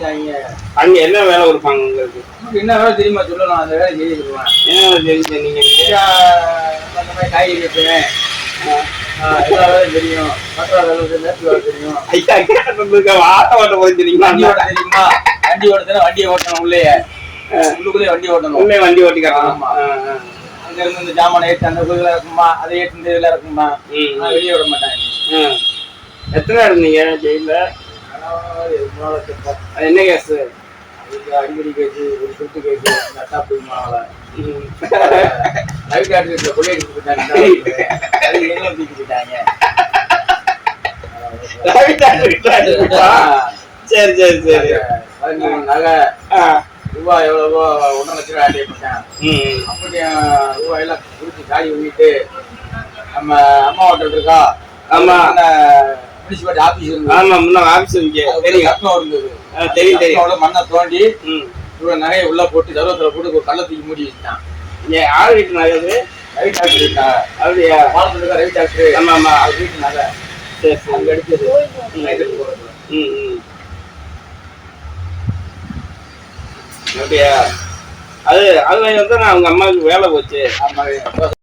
செஞ்சாங்க அங்க என்ன வேலை கொடுப்பாங்க உங்களுக்கு? என்ன வேலை தெரியுமா? சொல்லலாம் அந்த வேலை சொல்லுவேன் என்ன வேலை தெரியுது நீங்க? அந்த மாதிரி காய்கறி வைப்பேன் எல்லா வேலையும் தெரியும். பத்திர வேலை மேற்கு வேலை தெரியும். ஐயா ஆட்ட ஓட்ட போய் தெரியுமா? வண்டி ஓட்ட தெரியுமா? வண்டி ஓட்டத்துல வண்டியை ஓட்டணும் உள்ளே. உள்ளுக்குள்ளே வண்டி ஓட்டணும். உள்ளே வண்டி ஓட்டிக்கிறாங்க ஆமா. அங்க இருந்து இந்த ஜாமான் ஏற்றி அந்த குதிரை இருக்குமா? அதை ஏற்றி இந்த இதுல இருக்குமா ம். நான் வெளியே விட மாட்டாங்க எத்தனை இருந்தீங்க ஜெயில என்ன கேஸ்? அடிக்கடி கேட்டு ஒரு சுட்டு கேட்டு நட்டா போய் போயிட்டாங்க. அது எல்லாம் தூக்கி போயிட்டாங்க சரி சரி சரி. நகை. ரூபாய் எவ்வளவோ ஒன்றரை லட்ச ரூபாய் ஆட்டி போட்டேன். ம். அப்படி ரூபாய் எல்லாம் கொடுத்து காலி பண்ணிட்டு நம்ம அம்மா ஹோட்டல் இருக்கா? ஆமா. முனிசிபாலிட்டி ஆபீஸ் இருந்தது. ஆமா முன்ன ஆபீஸ் இருக்கு. அது தெரியும். கட்டணம் இருந்தது. தெரியும் தெரியும். கட்டணம்ல மண்ணை தோண்டி ம். இவ்வளவு நகையை உள்ள போட்டு சர்வத்துல போட்டு ஒரு கள்ள தூக்கி மூடி வச்சுட்டான். இங்க ஆள் வீட்டு நகை அது. ரவி டாக்டர் இருக்கா? அப்படியா? பாலத்துல இருக்க ரவி டாக்டர் ஆமா ஆமா. அவர் வீட்டு நகை. சரி அங்க. ம் ம் அப்படியா? அது அது வந்து நான் அவங்க அம்மாவுக்கு வேலை போச்சு. ஆமா.